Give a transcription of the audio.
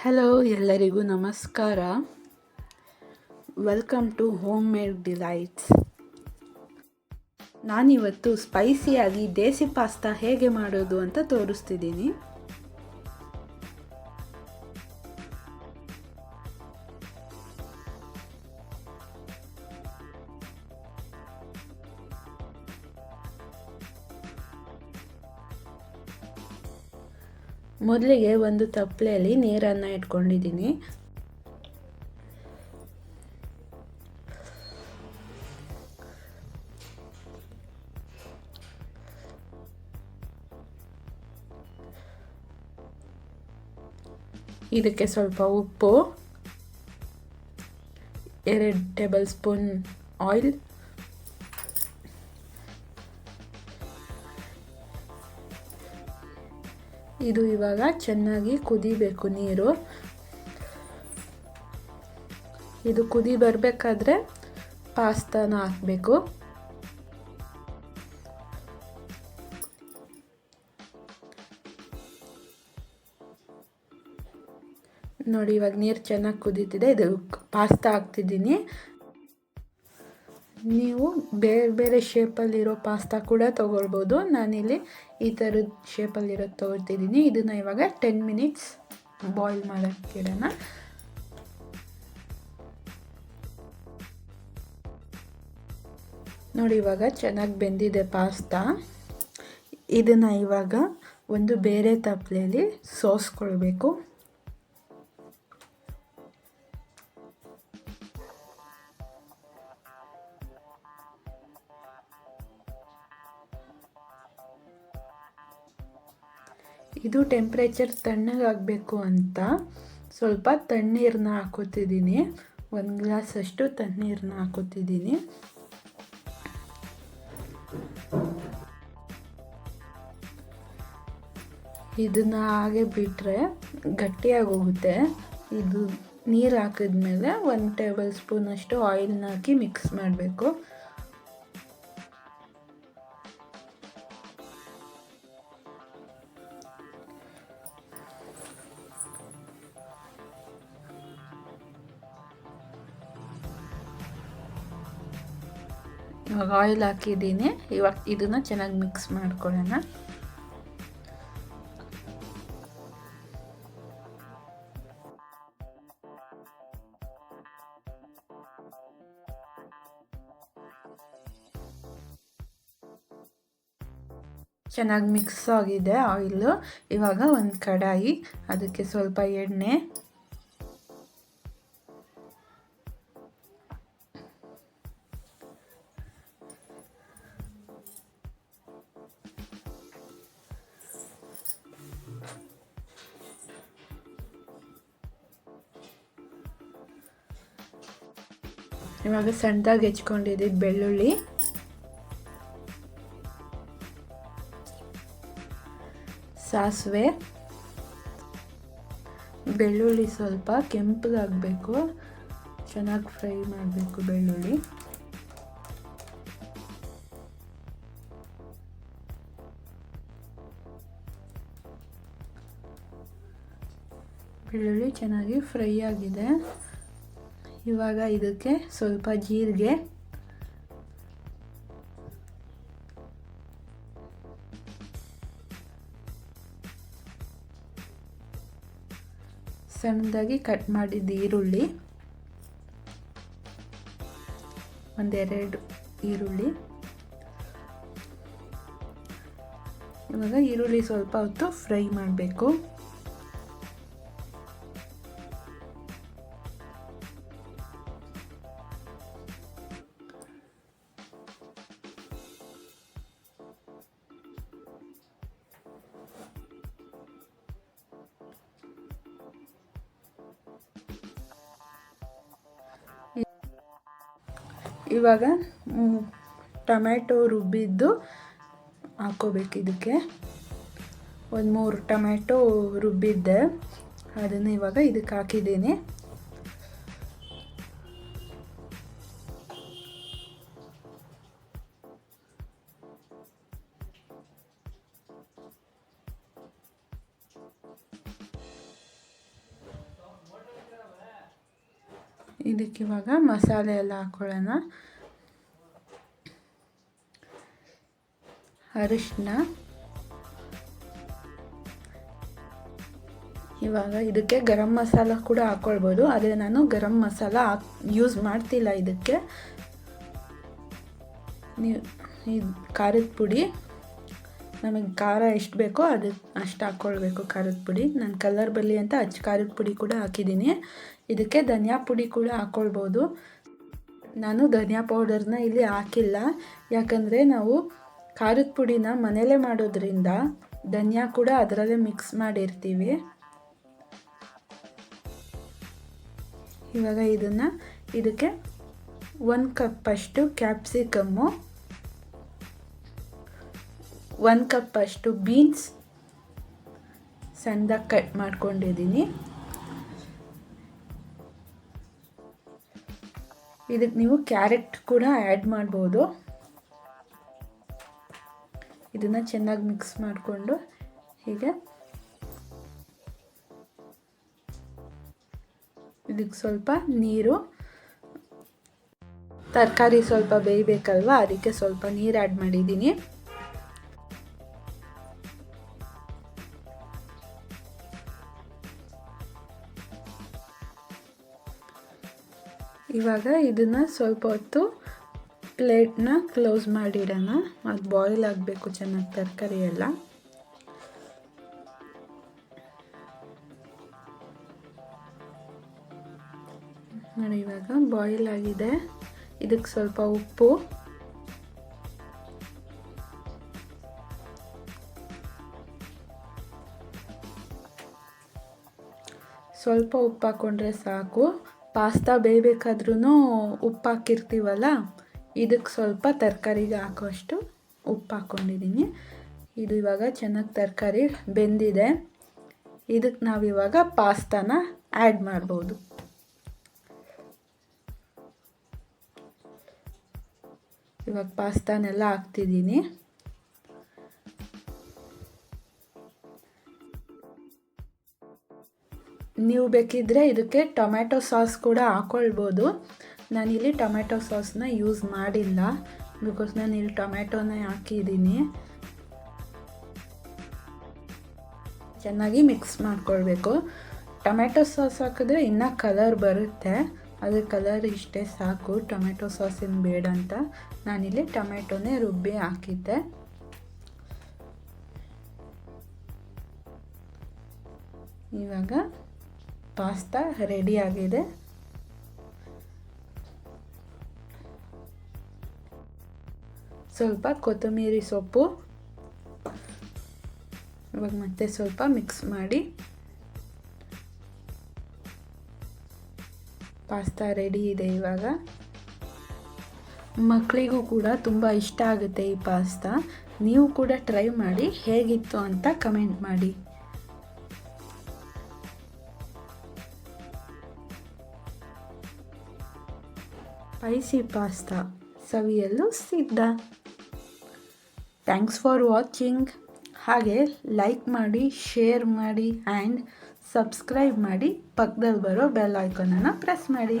Hello ಎಲ್ಲರಿಗೂ ನಮಸ್ಕಾರ. Welcome to home made delights ನಾನಿವತ್ತು ಸ್ಪೈಸಿಯಾಗಿ ದೇಸಿ ಪಾಸ್ತಾ ಹೇಗೆ ಮಾಡೋದು ಅಂತ ತೋರಿಸ್ತಿದ್ದೀನಿ. ಮೊದಲಿಗೆ ಒಂದು ತಪ್ಪಲೆಯಲ್ಲಿ ನೀರನ್ನು ಇಟ್ಕೊಂಡಿದ್ದೀನಿ. ಇದಕ್ಕೆ ಸ್ವಲ್ಪ ಉಪ್ಪು ಎರಡು ಟೇಬಲ್ ಸ್ಪೂನ್ ಆಯಿಲ್ ಇದು ಇವಾಗ ಚೆನ್ನಾಗಿ ಕುದಿಬೇಕು ನೀರು. ಇದು ಕುದಿ ಬರಬೇಕಾದ್ರೆ ಪಾಸ್ತಾನ ಹಾಕಬೇಕು. ನೋಡಿ ಇವಾಗ ನೀರು ಚೆನ್ನಾಗಿ ಕುದೀತಿದೆ. ಇದು ಪಾಸ್ತಾ ಹಾಕ್ತಿದ್ದೀನಿ. ನೀವು ಬೇರೆ ಬೇರೆ ಶೇಪಲ್ಲಿರೋ ಪಾಸ್ತಾ ಕೂಡ ತೊಗೊಳ್ಬೋದು. ನಾನಿಲ್ಲಿ ಈ ಥರದ ಶೇಪಲ್ಲಿರೋದು ತೊಗೊಳ್ತಿದ್ದೀನಿ. ಇದನ್ನು ಇವಾಗ ಟೆನ್ ಮಿನಿಟ್ಸ್ ಬಾಯ್ಲ್ ಮಾಡೋಕ್ಕಿಡೋಣ. ನೋಡಿ, ಇವಾಗ ಚೆನ್ನಾಗಿ ಬೆಂದಿದೆ ಪಾಸ್ತಾ ಇದನ್ನು ಇವಾಗ ಒಂದು ಬೇರೆ ತಪ್ಪಲೆಯಲ್ಲಿ ಸೋಸ್ಕೊಳ್ಬೇಕು. ಇದು ಟೆಂಪ್ರೇಚರ್ ತಣ್ಣಗಾಗಬೇಕು ಅಂತ ಸ್ವಲ್ಪ ತಣ್ಣೀರನ್ನ ಹಾಕೋತಿದ್ದೀನಿ. ಒಂದು ಗ್ಲಾಸಷ್ಟು ತಣ್ಣೀರನ್ನ ಹಾಕೋತಿದ್ದೀನಿ. ಇದನ್ನು ಹಾಗೆ ಬಿಟ್ಟರೆ ಗಟ್ಟಿಯಾಗಿ ಹೋಗುತ್ತೆ. ಇದು ನೀರು ಹಾಕಿದ್ಮೇಲೆ ಒಂದು ಟೇಬಲ್ ಸ್ಪೂನಷ್ಟು ಆಯಿಲ್ನ ಹಾಕಿ ಮಿಕ್ಸ್ ಮಾಡಬೇಕು. ಇವಾಗ ಆಯಿಲ್ ಹಾಕಿದ್ದೀನಿ. ಇವಾಗ ಇದನ್ನು ಚೆನ್ನಾಗಿ ಮಿಕ್ಸ್ ಮಾಡ್ಕೊಳ್ಳೋಣ. ಚೆನ್ನಾಗಿ ಮಿಕ್ಸ್ ಆಗಿದೆ ಆಯಿಲು ಇವಾಗ ಒಂದು ಕಡಾಯಿ, ಅದಕ್ಕೆ ಸ್ವಲ್ಪ ಎಣ್ಣೆ ಇವಾಗ ಸಣ್ಣದಾಗಿ ಹೆಚ್ಕೊಂಡಿದ್ದಿದ್ದು ಬೆಳ್ಳುಳ್ಳಿ. ಸಾಸಿವೆ. ಬೆಳ್ಳುಳ್ಳಿ ಸ್ವಲ್ಪ ಕೆಂಪದಾಗಬೇಕು. ಚೆನ್ನಾಗಿ ಫ್ರೈ ಮಾಡಬೇಕು ಬೆಳ್ಳುಳ್ಳಿ. ಬೆಳ್ಳುಳ್ಳಿ ಚೆನ್ನಾಗಿ ಫ್ರೈ ಆಗಿದೆ. ಇವಾಗ ಇದಕ್ಕೆ ಸ್ವಲ್ಪ ಜೀರಿಗೆ. ಸಣ್ಣದಾಗಿ ಕಟ್ ಮಾಡಿದ್ದು ಈರುಳ್ಳಿ. ಒಂದೆರಡು ಈರುಳ್ಳಿ. ಇವಾಗ ಈರುಳ್ಳಿ ಸ್ವಲ್ಪ ಹೊತ್ತು ಫ್ರೈ ಮಾಡಬೇಕು. ಇವಾಗ ಟೊಮ್ಯಾಟೊ ರುಬ್ಬಿದ್ದು ಹಾಕೋಬೇಕು ಇದಕ್ಕೆ. ಒಂದು ಮೂರು ಟೊಮ್ಯಾಟೊ ರುಬ್ಬಿದ್ದೆ. ಅದನ್ನು ಇವಾಗ ಇದಕ್ಕೆ ಹಾಕಿದ್ದೀನಿ. ಇದಕ್ಕೆ ಇವಾಗ ಮಸಾಲೆ ಎಲ್ಲ ಹಾಕೊಳ್ಳೋಣ. ಅರಿಶಿನ ಇವಾಗ ಇದಕ್ಕೆ ಗರಂ ಮಸಾಲ ಕೂಡ ಹಾಕ್ಕೊಳ್ಬೋದು ಆದರೆ ನಾನು ಗರಂ ಮಸಾಲ ಹಾಕ್ ಯೂಸ್ ಮಾಡ್ತಿಲ್ಲ ಇದಕ್ಕೆ. ನೀವು ಇದು ಖಾರದ ಪುಡಿ. ನಮಗೆ ಖಾರ ಎಷ್ಟು ಬೇಕೋ ಅದು ಅಷ್ಟು ಹಾಕ್ಕೊಳ್ಬೇಕು ಖಾರದ ಪುಡಿ. ನಾನು ಕಲರ್ ಬರಲಿ ಅಂತ ಅಚ್ಚ ಖಾರದ ಪುಡಿ ಕೂಡ ಹಾಕಿದ್ದೀನಿ ಇದಕ್ಕೆ ಧನಿಯಾ ಪುಡಿ ಕೂಡ ಹಾಕ್ಕೊಳ್ಬೋದು ನಾನು ಧನಿಯಾ ಪೌಡರ್ನ ಇಲ್ಲಿ ಹಾಕಿಲ್ಲ. ಯಾಕಂದರೆ ನಾವು ಖಾರದ ಪುಡಿನ ಮನೆಯಲ್ಲೇ ಮಾಡೋದ್ರಿಂದ ಧನಿಯಾ ಕೂಡ ಅದರಲ್ಲೇ ಮಿಕ್ಸ್ ಮಾಡಿರ್ತೀವಿ. ಇವಾಗ ಇದನ್ನು ಇದಕ್ಕೆ ಒಂದು ಕಪ್ಪಷ್ಟು ಕ್ಯಾಪ್ಸಿಕಮ್ಮು ಒಂದು ಕಪ್ಪಷ್ಟು ಬೀನ್ಸ್ ಸಣ್ಣದಾಗಿ ಕಟ್ ಮಾಡ್ಕೊಂಡಿದ್ದೀನಿ. ಇದಕ್ಕೆ ನೀವು ಕ್ಯಾರೆಟ್ ಕೂಡ ಆ್ಯಡ್ ಮಾಡ್ಬೋದು. ಇದನ್ನು ಚೆನ್ನಾಗಿ ಮಿಕ್ಸ್ ಮಾಡಿಕೊಂಡು ಹೀಗೆ. ಇದಕ್ಕೆ ಸ್ವಲ್ಪ ನೀರು. ತರಕಾರಿ ಸ್ವಲ್ಪ ಬೇಯಬೇಕಲ್ವ? ಅದಕ್ಕೆ ಸ್ವಲ್ಪ ನೀರು ಆ್ಯಡ್ ಮಾಡಿದ್ದೀನಿ. ಇವಾಗ ಇದನ್ನು ಸ್ವಲ್ಪ ಹೊತ್ತು ಪ್ಲೇಟ್ನ ಕ್ಲೋಸ್ ಮಾಡಿಡೋಣ. ಅದು ಬಾಯ್ಲ್ ಆಗಬೇಕು ಚೆನ್ನಾಗಿ ತರಕಾರಿ ಎಲ್ಲ. ನೋಡಿ ಇವಾಗ ಬಾಯ್ಲ್ ಆಗಿದೆ. ಇದಕ್ಕೆ ಸ್ವಲ್ಪ ಉಪ್ಪು. ಸ್ವಲ್ಪ ಉಪ್ಪು ಹಾಕ್ಕೊಂಡ್ರೆ ಸಾಕು. ಪಾಸ್ತಾ ಬೇಯಬೇಕಾದ್ರೂ ಉಪ್ಪು ಹಾಕಿರ್ತೀವಲ್ಲ ಇದಕ್ಕೆ ಸ್ವಲ್ಪ ತರಕಾರಿಗೆ ಹಾಕೋಷ್ಟು ಉಪ್ಪು ಹಾಕ್ಕೊಂಡಿದ್ದೀನಿ ಇದು ಇವಾಗ ಚೆನ್ನಾಗಿ ತರಕಾರಿ ಬೆಂದಿದೆ. ಇದಕ್ಕೆ ನಾವಿವಾಗ ಪಾಸ್ತಾನ ಆ್ಯಡ್ ಮಾಡ್ಬೋದು. ಇವಾಗ ಪಾಸ್ತಾನೆಲ್ಲ ಹಾಕ್ತಿದ್ದೀನಿ. ನೀವು ಬೇಕಿದ್ದರೆ ಇದಕ್ಕೆ ಟೊಮ್ಯಾಟೊ ಸಾಸ್ ಕೂಡ ಹಾಕ್ಕೊಳ್ಬೋದು ನಾನಿಲ್ಲಿ ಟೊಮ್ಯಾಟೊ ಸಾಸ್ನ ಯೂಸ್ ಮಾಡಿಲ್ಲ. ಬಿಕಾಸ್ ನಾನು ಇಲ್ಲಿ ಟೊಮ್ಯಾಟೊನೇ ಹಾಕಿದ್ದೀನಿ. ಚೆನ್ನಾಗಿ ಮಿಕ್ಸ್ ಮಾಡ್ಕೊಳ್ಬೇಕು. ಟೊಮ್ಯಾಟೊ ಸಾಸ್ ಹಾಕಿದ್ರೆ ಇನ್ನೂ ಕಲರ್ ಬರುತ್ತೆ. ಅದ್ರ ಕಲರ್ ಇಷ್ಟೇ ಸಾಕು. ಟೊಮೆಟೊ ಸಾಸಿನ ಬೇಡ ಅಂತ. ನಾನಿಲ್ಲಿ ಟೊಮೆಟೊನೇ ರುಬ್ಬಿ ಹಾಕಿದ್ದೆ. ಇವಾಗ ಪಾಸ್ತಾ ರೆಡಿಯಾಗಿದೆ ಸ್ವಲ್ಪ ಕೊತ್ತಂಬರಿ ಸೊಪ್ಪು. ಇವಾಗ ಮತ್ತೆ ಸ್ವಲ್ಪ ಮಿಕ್ಸ್ ಮಾಡಿ. ಪಾಸ್ತಾ ರೆಡಿ ಇದೆ ಇವಾಗ. ಮಕ್ಕಳಿಗೂ ಕೂಡ ತುಂಬ ಇಷ್ಟ ಆಗುತ್ತೆ ಈ ಪಾಸ್ತಾ. ನೀವು ಕೂಡ ಟ್ರೈ ಮಾಡಿ ಹೇಗಿತ್ತು ಅಂತ ಕಮೆಂಟ್ ಮಾಡಿ. ಸ್ಪೈಸಿ ಪಾಸ್ತಾ ಸವಿಯಲು ಸಿದ್ಧ. Thanks for watching. ಹಾಗೆ ಲೈಕ್ ಮಾಡಿ, ಶೇರ್ ಮಾಡಿ, ಆ್ಯಂಡ್ ಸಬ್ಸ್ಕ್ರೈಬ್ ಮಾಡಿ ಪಕ್ಕದಲ್ಲಿ ಬರೋ ಬೆಲ್ ಐಕಾನನ್ನು ಪ್ರೆಸ್ ಮಾಡಿ.